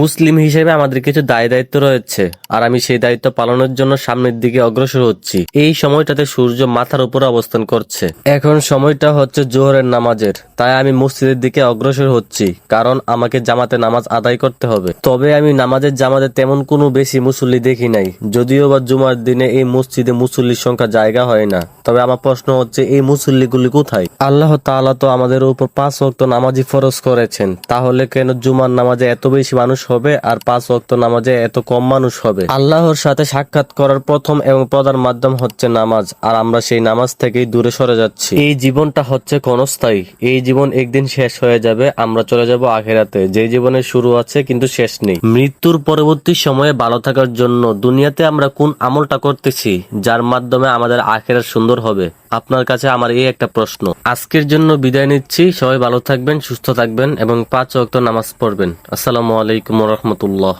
মুসলিম হিসেবে আমাদের কিছু দায় দায়িত্ব রয়েছে, আর আমি সেই দায়িত্ব পালনের জন্য সামনের দিকে অগ্রসর হচ্ছি। এই সময়টাতে সূর্য মাথার উপরে অবস্থান করছে। এখন সময়টা হচ্ছে জোহরের নামাজের, তাই আমি মসজিদের দিকে অগ্রসর হচ্ছি, কারণ আমাকে জামাতে নামাজ আদায় করতে হবে। তবে আমি নামাজের জামাতে তেমন কোনো বেশি মুসল্লি দেখি নাই, যদিও বা জুমার দিনে এই মসজিদে মুসল্লির সংখ্যা জায়গা হয় না। তবে আমার প্রশ্ন হচ্ছে, এই মুসল্লিগুলি কোথায়? আল্লাহ তাআলা তো আমাদের উপর পাঁচ ওয়াক্ত নামাজি ফরজ করেছেন, তাহলে কেন জুমার নামাজে এত বেশি মানুষ হবে আর পাঁচ ওয়াক্ত নামাজে এত কম মানুষ হবে। আল্লাহর সাথে সাক্ষাৎ করার প্রথম এবং প্রধান মাধ্যম হচ্ছে নামাজ, আর আমরা সেই নামাজ থেকেই দূরে সরে যাচ্ছি। এই জীবনটা হচ্ছে ক্ষণস্থায়ী। এই জীবন একদিন শেষ হয়ে যাবে, আমরা চলে যাব আখেরাতে। যে জীবনের শুরু আছে, কিন্তু শেষ নেই। মৃত্যুর পরবর্তী সময়ে ভালো থাকার জন্য দুনিয়াতে আমরা কোন আমলটা করতেছি, যার মাধ্যমে আমাদের আখেরা সুন্দর হবে? আপনার কাছে আমার এই একটা প্রশ্ন। আজকের জন্য বিদায় নিচ্ছি। সবাই ভালো থাকবেন, সুস্থ থাকবেন এবং পাঁচ ওয়াক্ত নামাজ পড়বেন। আসসালামু আলাইকুম। রহমতুল্লাহ।